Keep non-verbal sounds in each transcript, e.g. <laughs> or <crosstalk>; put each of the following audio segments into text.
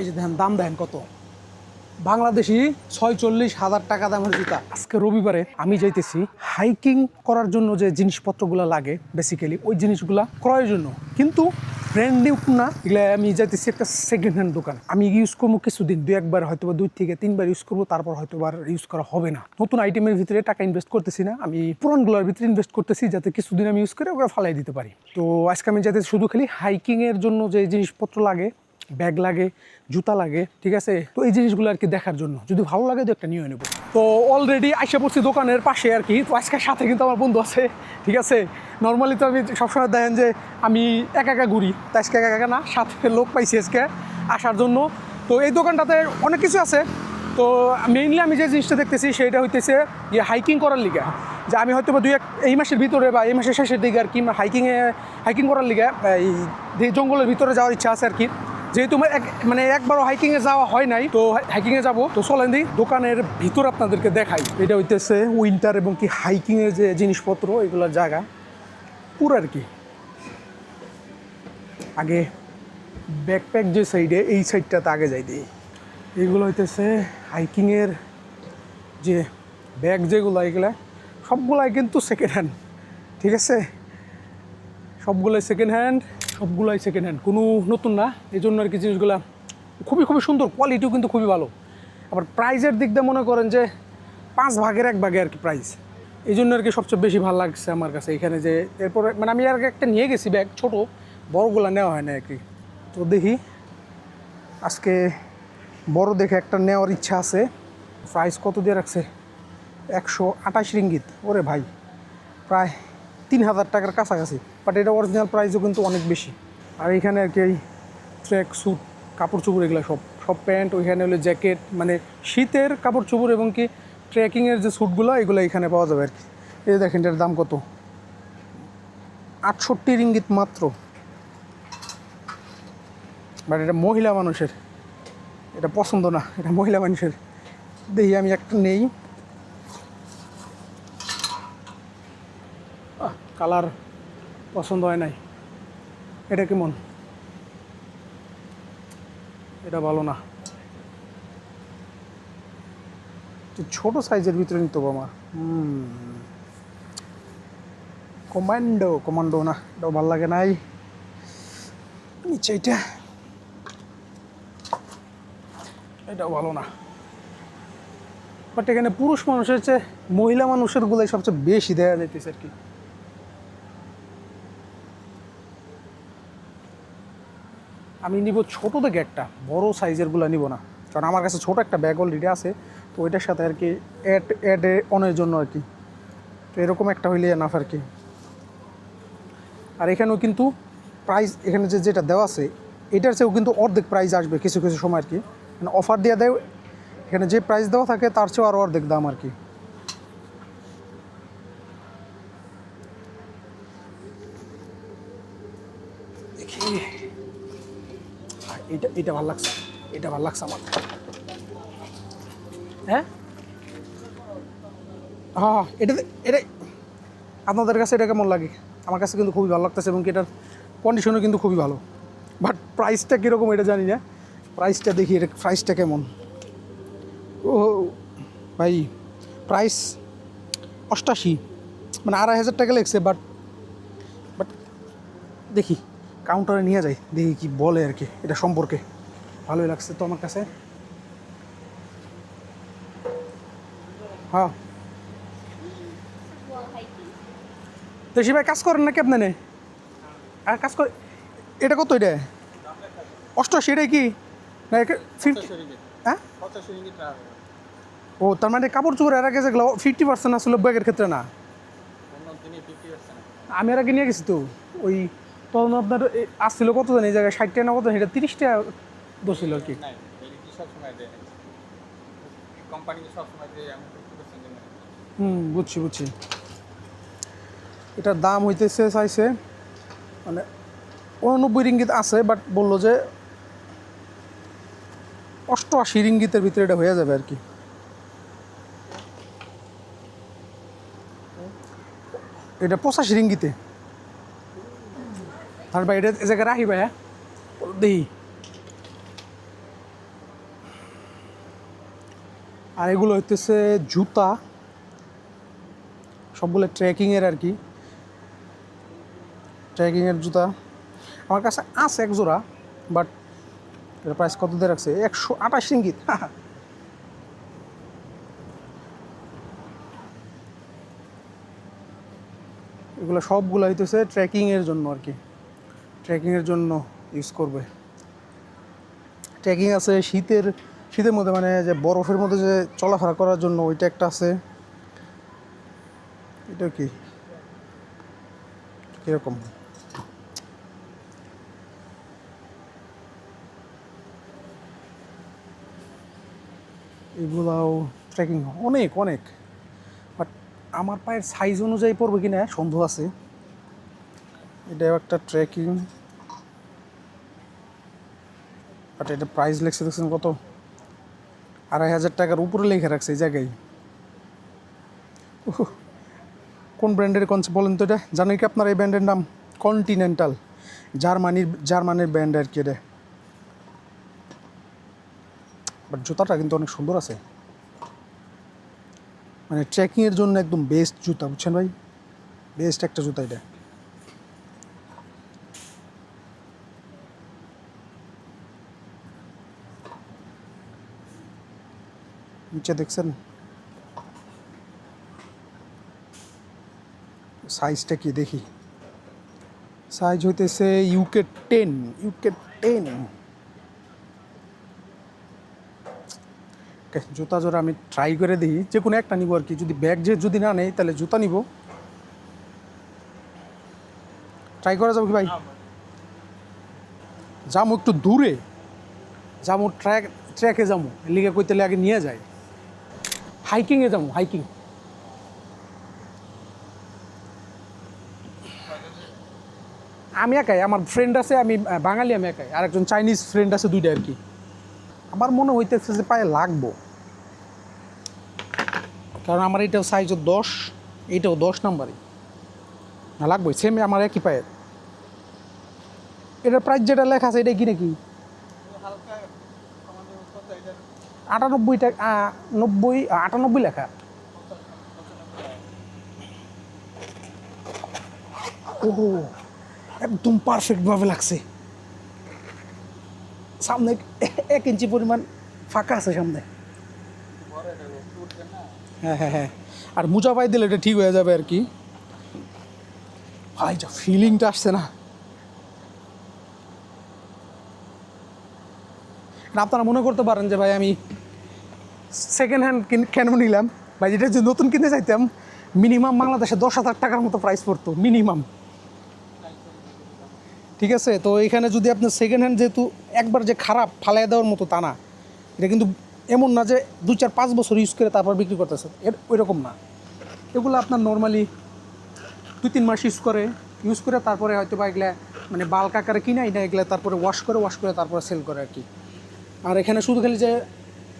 এই যে দেখেন দাম দেখেন কত? বাংলাদেশি ছয়চল্লিশ হাজার টাকা দামের জুতা। আজকে রবিবারে আমি যাইতেছি হাইকিং করার জন্য যে জিনিসপত্রগুলো লাগে বেসিক্যালি ওই জিনিসগুলা ক্রয়ের জন্য। কিন্তু ব্র্যান্ড নিউ না, এগুলো আমি যাইতেছি একটা সেকেন্ড হ্যান্ড দোকান। আমি ইউজ করব কিছুদিন দু একবার হয়তো বা দুই থেকে তিনবার ইউজ করব, তারপর হয়তো আর ইউজ করা হবে না। নতুন আইটেমের ভিতরে টাকা ইনভেস্ট করতেছি না, আমি পুরানগুলোর ভিতরে ইনভেস্ট করতেছি যাতে কিছুদিন আমি ইউজ করে ওগুলো ফালাই দিতে পারি। তো আজকে আমি যাতে শুধু খালি হাইকিংয়ের জন্য যে জিনিসপত্র লাগে ব্যাগ লাগে, জুতা লাগে, ঠিক আছে? তো এই জিনিসগুলো আর কি দেখার জন্য। যদি ভালো লাগে তো একটা নিয়ে নেব। তো অলরেডি আইসা পড়ছি দোকানের পাশে আর কি তো আজকের সাথে কিন্তু আমার বন্ধু আছে, ঠিক আছে? নর্মালি তো আমি সবসময় দেখেন যে আমি একা একা ঘুরি। তো আজকে একা একা না, সাথে লোক পাইছি আজকে আসার জন্য। তো এই দোকানটাতে অনেক কিছু আছে। তো মেইনলি আমি যে জিনিসটা দেখতেছি সেটা হইতেছে যে হাইকিং করার লিগা। যে আমি হয়তো বা দুই এক, এই মাসের ভিতরে বা এই মাসের শেষের দিকে আর কি হাইকিংয়ে হাইকিং করার লিগা, এই জঙ্গলের ভিতরে যাওয়ার ইচ্ছা আছে আর কি যেহেতু মানে একবারও হাইকিংয়ে যাওয়া হয় নাই, তো হাইকিংয়ে যাব। তো চলেন দিই দোকানের ভিতর আপনাদেরকে দেখাই। এটা হইতেছে উইন্টার এবং কি হাইকিংয়ের যে জিনিসপত্র এগুলোর জায়গা। পুরো আর কি। আগে ব্যাকপ্যাক যে সাইডে এই সাইডটাতে আগে যাই দিই এগুলো হইতেছে হাইকিংয়ের যে ব্যাগ যেগুলো, এগুলা সবগুলাই কিন্তু সেকেন্ড হ্যান্ড ঠিক আছে? সবগুলাই সেকেন্ড হ্যান্ড সবগুলাই সেকেন্ড হ্যান্ড কোনো নতুন না, এই জন্য আর কি জিনিসগুলো খুবই খুবই সুন্দর কোয়ালিটিও কিন্তু খুবই ভালো। আবার প্রাইজের দিক দিয়ে মনে করেন যে পাঁচ ভাগের এক ভাগে আর কি প্রাইস এই জন্য আর কি সবচেয়ে বেশি ভালো লাগছে আমার কাছে এখানে যে এরপরে মানে আমি আর একটা নিয়ে গেছি ব্যাগ ছোটো, বড়গুলো নেওয়া হয় না আর কি। তো দেখি, আজকে বড় দেখে একটা নেওয়ার ইচ্ছা আছে। প্রাইস কত দিয়ে রাখছে? একশো আঠাশ রিঙ্গিত। ওরে ভাই, প্রায় তিন হাজার টাকার কাছাকাছি। বাট এটা অরিজিনাল প্রাইসও কিন্তু অনেক বেশি। আর এখানে আর কি এই ট্র্যাক স্যুট কাপড় চোপড় এগুলো সব সব প্যান্ট, ওইখানে হলো জ্যাকেট মানে শীতের কাপড় চোপড় এবং কি ট্রেকিংয়ের যে স্যুটগুলো এগুলো এখানে পাওয়া যাবে আর কি। এই দেখেন, এটার দাম কত? আটষট্টি রিঙ্গিত মাত্র। বাট এটা মহিলা মানুষের। এটা পছন্দ না, এটা মহিলা মানুষের। দেখি আমি একটা নেই। কালার পছন্দ হয় নাই। এটা কেমন? এটা ভালো না। ছোট সাইজের ভিতরে নিতে হবে আমার। কমান্ডো কমান্ডো না, এটাও ভালো লাগে নাই। নিচে এটা এটাও ভালো না। বাট এখানে পুরুষ মানুষের চেয়ে মহিলা মানুষের গুলাই সবচেয়ে বেশি দেখা যাইতেছে আর কি। আমি নিব ছোট থেকে একটা, বড় সাইজেরগুলো নিব না। কারণ আমার কাছে ছোট একটা ব্যাগ অলরেডি আছে, তো ওইটার সাথে আর কি অ্যাড অ্যাড অনের জন্য আর কি। তো এরকম একটা হইলে এনাফ আর কি। আর এখানেও কিন্তু প্রাইস এখানে যে যেটা দেওয়া আছে, এটার চেয়েও কিন্তু অর্ধেক প্রাইস আসবে কিছু কিছু সময় আর কি। মানে অফার দিয়ে দেয়, এখানে যে প্রাইস দেওয়া থাকে, তার চেয়েও আরও অর্ধেক দাম আর কি। এটা এটা ভালো লাগছে, এটা ভালো লাগছে আমার। হ্যাঁ? হ্যাঁ এটা এটা আপনাদের কাছে এটা কেমন লাগে? আমার কাছে কিন্তু খুবই ভালো লাগতেছে এবং এটার কন্ডিশনও কিন্তু খুবই ভালো। বাট প্রাইসটা কীরকম এটা জানি না। প্রাইসটা দেখি, এটা প্রাইসটা কেমন? ও, ভাই প্রাইস অষ্টাশি। মানে আড়াই হাজার টাকা লেগছে বাট বাট দেখি। কাউন্টারে নিয়ে যাই দেখি কি বলে আর কি এটা সম্পর্কে। ভালোই লাগছে তো আমার কাছে। হ্যাঁ। দেশি ভাই কাজ করেন নাকি আপনানে আর কাজ করে এটা কত এটা? অষ্টআশি এটাই কি? না ফিফটি হ্যাঁ? ও তার মানে কাপড় চোপড় এর আগে যেগুলো ফিফটি পার্সেন্ট আসলে ব্যাগের ক্ষেত্রে না? আমি এর আগে নিয়ে গেছি তো ওই তখন আপনার আসছিল কত জানি? এই জায়গায় ষাট টাকা না কত? সেটা তিরিশ টাকা দোষিল আর কি। হুম বুঝছি বুঝছি। এটার দাম হইতেছে চাইছে মানে উননব্বই রিঙ্গিত আছে বাট বলল যে অষ্টআশি রিঙ্গিতের ভিতরে এটা হয়ে যাবে আর কি। এটা পঁচাশি রিঙ্গিতে। তার ভাই এটা এ জায়গায় রাখি ভাই হ্যাঁ দেখি আর এগুলো হইতেছে জুতা সবগুলো ট্রেকিংয়ের আর কি ট্রেকিংয়ের জুতা আমার কাছে আছে এক জোড়া বাট এর প্রাইস কত দিয়ে রাখছে একশো আঠাশ রিঙ্গিত এগুলো সবগুলো হইতেছে ট্রেকিংয়ের জন্য আর কি ট্রেকিংয়ের জন্য ইউজ করবে। ট্রেকিং আছে শীতের শীতের মধ্যে মানে যে বরফের মধ্যে যে চলাফেরা করার জন্য ওইটা একটা আছে। এটা কি? কীরকম? এগুলাও ট্রেকিং অনেক অনেক। বাট আমার পায়ের সাইজ অনুযায়ী পড়বে কিনা সন্দেহ আছে। এটাও একটা ট্রেকিং বাট এটা প্রাইস লেখছে, দেখছেন কত? আড়াই হাজার টাকার উপরে লেখা রাখছে এই জায়গায়। কোন ব্র্যান্ডের কনসেপ্ট বলেন তো এটা। জানেন কি আপনার এই ব্র্যান্ডের নাম? কন্টিনেন্টাল জার্মানির জার্মানির ব্র্যান্ড আর কি এটা। বাট জুতাটা কিন্তু অনেক সুন্দর আছে। মানে ট্রেকিংয়ের জন্য একদম বেস্ট জুতা, বুঝছেন ভাই? বেস্ট একটা জুতা এটা। নিচে দেখছেন? সাইজটা কি দেখি? সাইজ হইতেছে ইউকে টেন ইউকে টেন জুতা জোড়া আমি ট্রাই করে দিই যে কোনো একটা নিব আর কি। যদি ব্যাগ যে যদি না নেই, তাহলে জুতা নিব। ট্রাই করা যাবে কি ভাই? যাব একটু দূরে যাব ট্র্যাক ট্র্যাকে যাব লিগে কইতে আগে নিয়ে যায় হাইকিংয়ে যাব, হাইকিং। আমি একাই, আমার ফ্রেন্ড আছে, আমি বাঙালি, আমি একাই। আর একজন চাইনিজ ফ্রেন্ড আছে দুইটা আর কি। আমার মনে হইতেছে যে পায়ে লাগবো। কারণ আমার এটাও সাইজও দশ এইটাও দশ নাম্বারই। না, লাগবোই। সেম আমার একই পায়ের। এটার প্রাইস যেটা লেখা আছে এটা কি নাকি? আটানব্বই টাকা নব্বই আটানব্বই লেখা। ওহো একদম পারফেক্টভাবে লাগছে। সামনে এক ইঞ্চি পরিমাণ ফাঁকা আছে সামনে। হ্যাঁ হ্যাঁ হ্যাঁ। আর মোজা পাই দিলে এটা ঠিক হয়ে যাবে আর কি। ভাই যা ফিলিংটা আসছে না, আপনারা মনে করতে পারেন যে ভাই আমি সেকেন্ড হ্যান্ড কেন নিলাম। ভাই, যেটা যদি নতুন কিনতে চাইতাম মিনিমাম বাংলাদেশে দশ হাজার টাকার মতো প্রাইস পড়তো মিনিমাম ঠিক আছে? তো এখানে যদি আপনার সেকেন্ড হ্যান্ড যেহেতু একবার যে খারাপ ফালাই দেওয়ার মতো তা না, এটা কিন্তু এমন না যে দু চার পাঁচ বছর ইউজ করে তারপর বিক্রি করতেছে। এর ওইরকম না। এগুলো আপনার নর্মালি দুই তিন মাস ইউজ করে। ইউজ করে তারপরে হয়তো বা এগুলা মানে বাল্ক আকারে কিনে এটা এগুলা তারপরে ওয়াশ করে ওয়াশ করে তারপরে সেল করে আর কি। আর এখানে শুধু খালি যে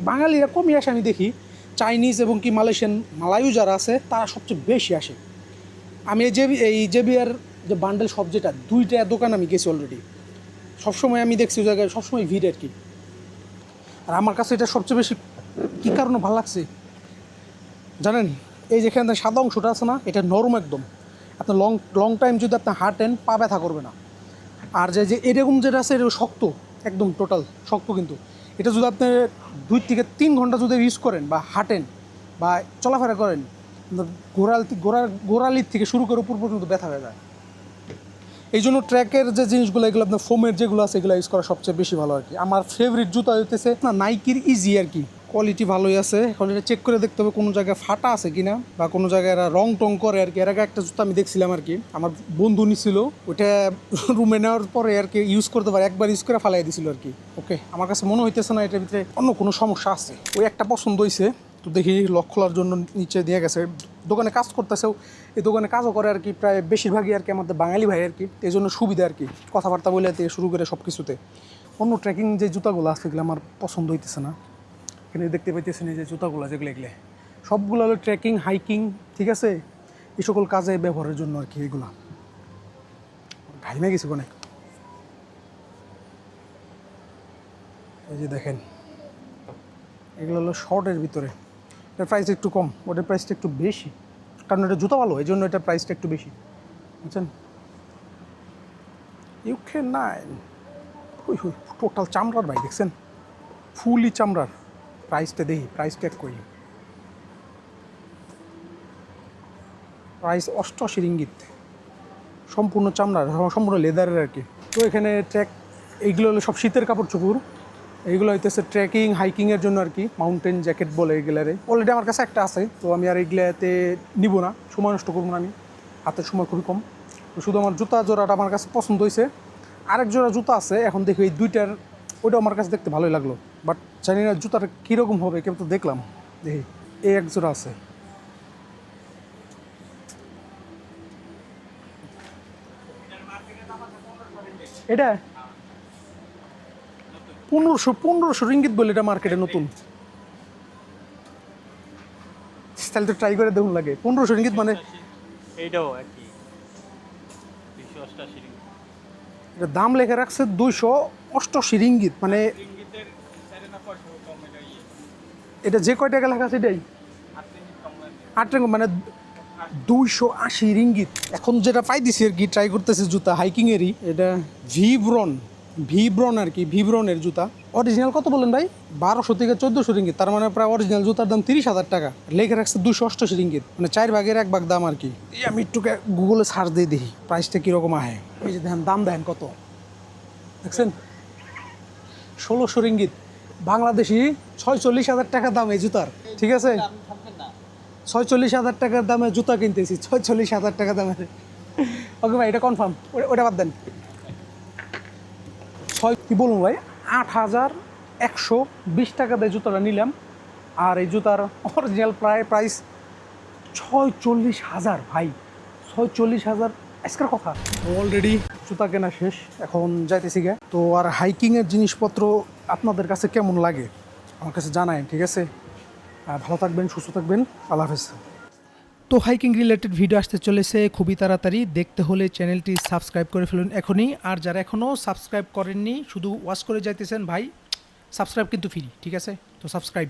বাঙালিরা কমই আসে, আমি দেখি। চাইনিজ এবং কি মালয়েশিয়ান মালায়ু যারা আছে, তারা সবচেয়ে বেশি আসে। আমি এই যে এই জেবিআর যে বান্ডেল সব যেটা, দুইটা দোকান আমি গেছি অলরেডি সবসময় আমি দেখছি ওই জায়গায়, সবসময় ভিড় আর কি। আর আমার কাছে এটা সবচেয়ে বেশি কী কারণে ভালো লাগছে? জানেন, এই যেখানে সাদা অংশটা আছে না, এটা নরম একদম। আপনার লং লং টাইম যদি আপনি হাঁটেন, পা ব্যথা করবে না। আর যে যে এরকম যেটা আছে এটা শক্ত, একদম টোটাল শক্ত কিন্তু। এটা যদি আপনি দুই থেকে তিন ঘণ্টা যদি ইউজ করেন বা হাঁটেন বা চলাফেরা করেন গোড়াল গোড়ার গোড়ালির থেকে শুরু করে উপর পর্যন্ত ব্যথা হয়ে যায়। এই জন্য ট্র্যাকের যে জিনিসগুলো, এগুলো আপনার ফোমের যেগুলো আছে, এগুলো ইউজ করা সবচেয়ে বেশি ভালো আর কি। আমার ফেভারিট জুতা হইতেছে না নাইকির ইজি আর কি। কোয়ালিটি ভালোই আছে। এখন এটা চেক করে দেখতে হবে কোনো জায়গায় ফাটা আছে কি না বা কোনো জায়গায় এরা রং টং করে আর কি। এর আগে একটা জুতো আমি দেখছিলাম আর কি। আমার বন্ধু নিছিল, ওইটা <laughs> রুমে নেওয়ার পরে আর কি ইউজ করতে পারে, একবার ইউজ করে ফালাই দিছিল আর কি। ওকে, আমার কাছে মনে হইতেছে না এটার ভিতরে অন্য কোনো সমস্যা আছে। ওই একটা পছন্দ হয়েছে তো দেখি লক খোলার জন্য নিচে দিয়ে গেছে। দোকানে কাজ করতেছেও এই দোকানে কাজও করে আর কি, প্রায় বেশিরভাগই আর কি আমাদের বাঙালি ভাই আর কি। এই জন্য সুবিধা আর কি, কথাবার্তা বলে থেকে শুরু করে সব কিছুতে অন্য ট্রেকিং যে জুতাগুলো আছে, এগুলো আমার পছন্দ হইতেছে না। এখানে দেখতে পাইতেছেন এই যে জুতাগুলো যেগুলো এগুলো। সবগুলো হলো ট্রেকিং হাইকিং ঠিক আছে? এই সকল কাজে ব্যবহারের জন্য আর কি এগুলা। ঘাইমে গেছে অনেক এই যে দেখেন, এগুলো হলো শর্টের ভিতরে। এটার প্রাইস একটু কম, ওটার প্রাইসটা একটু বেশি। কারণ এটা জুতা ভালো, এই জন্য এটার প্রাইসটা একটু বেশি। বুঝছেন? ইউকে নাইন ওই ওই টোটাল চামড়ার ভাই, দেখছেন? ফুলই চামড়ার। প্রাইসটা দেখি, প্রাইসটা কই? প্রাইস অষ্টআশি রিঙ্গিত। সম্পূর্ণ চামড়ার সম্পূর্ণ লেদারের আর কি। তো এখানে ট্র্যাক এইগুলো হলো সব শীতের কাপড় চোপড়। এইগুলো হইতেছে ট্রেকিং হাইকিংয়ের জন্য আর কি মাউন্টেন জ্যাকেট বলে এগুলারে। অলরেডি আমার কাছে একটা আছে, তো আমি আর এগুলাতে নিব না, সময় নষ্ট করব না আমি। হাতের সময় খুবই কম। তো শুধু আমার জুতা জোড়াটা আমার কাছে পছন্দ হয়েছে আরেক জোড়া জুতা আছে, এখন দেখি এই দুইটার ওইটা আমার কাছে দেখতে ভালোই লাগল। বাট জানি না জুতাটা কীরকম হবে কেউ তো দেখলাম। দেখি এই এক জোড়া আছে। এটা? পনেরোশো পনেরোশো রিঙ্গিত বলে এটা মার্কেটে নতুন। তাহলে তো ট্রাই করে দেখুন লাগে। পনেরোশো রিঙ্গিত মানে এইটাও একই। এটা দাম লেখা রাখছে দুইশো অষ্টআশি রিঙ্গিত মানে রিঙ্গিতের সাড়ে না পয়সা কম এটা ইয়ে এটা যে কয় টাকা লেখা আছে এটাই? আট মানে দুইশো আশি রিঙ্গিত। এখন যেটা পাই দিছি আর কি ট্রাই করতেছে জুতা হাইকিংয়েরই এটা ভিব্রন ভিব্রন আর কি ভিব্রনের জুতা। অরিজিনাল কত বলেন ভাই? বারোশো থেকে চোদ্দোশো রিঙ্গিত। তার মানে প্রায় অরিজিনাল জুতার দাম তিরিশ হাজার টাকা। লেখে রাখছে দুশো অষ্টাশি রিঙ্গিত। মানে চার ভাগের এক ভাগ দাম আর কি। আমি একটু গুগলে সার্চ দিয়ে দেখি প্রাইসটা কীরকম আহে। এই যে দেখেন দাম দেখেন কত। দেখছেন? ষোলোশো রিঙ্গিত। বাংলাদেশি ছয়চল্লিশ হাজার টাকা দাম এই জুতার ঠিক আছে? ছয়চল্লিশ হাজার টাকার দামে জুতা কিনতেছি ছয়চল্লিশ হাজার টাকা দামের ওকে ভাই এটা কনফার্ম ওটা বাদ দেন। ছয় কি বলুন ভাই? আট হাজার একশো বিশ টাকা দিয়ে জুতাটা নিলাম আর এই জুতার অরিজিনাল প্রায় প্রাইস ছয় চল্লিশ হাজার ভাই। ছয় চল্লিশ হাজার আজকের কথা। অলরেডি জুতা কেনা শেষ এখন যাইতেছি গে তো আর হাইকিংয়ের জিনিসপত্র আপনাদের কাছে কেমন লাগে? আমার কাছে জানায়, ঠিক আছে? ভালো থাকবেন, সুস্থ থাকবেন। আল্লাহ হাফেজ। তো হাইকিং রিলেটেড ভিডিও আসতে চলেছে, খুবই তাড়াতাড়ি। দেখতে হলে চ্যানেলটি সাবস্ক্রাইব করে ফেলুন এখনই। আর যারা এখনও সাবস্ক্রাইব করেননি, শুধু ওয়াচ করে যাইতেছেন ভাই সাবস্ক্রাইব কিন্তু ফ্রি ঠিক আছে? তো সাবস্ক্রাইব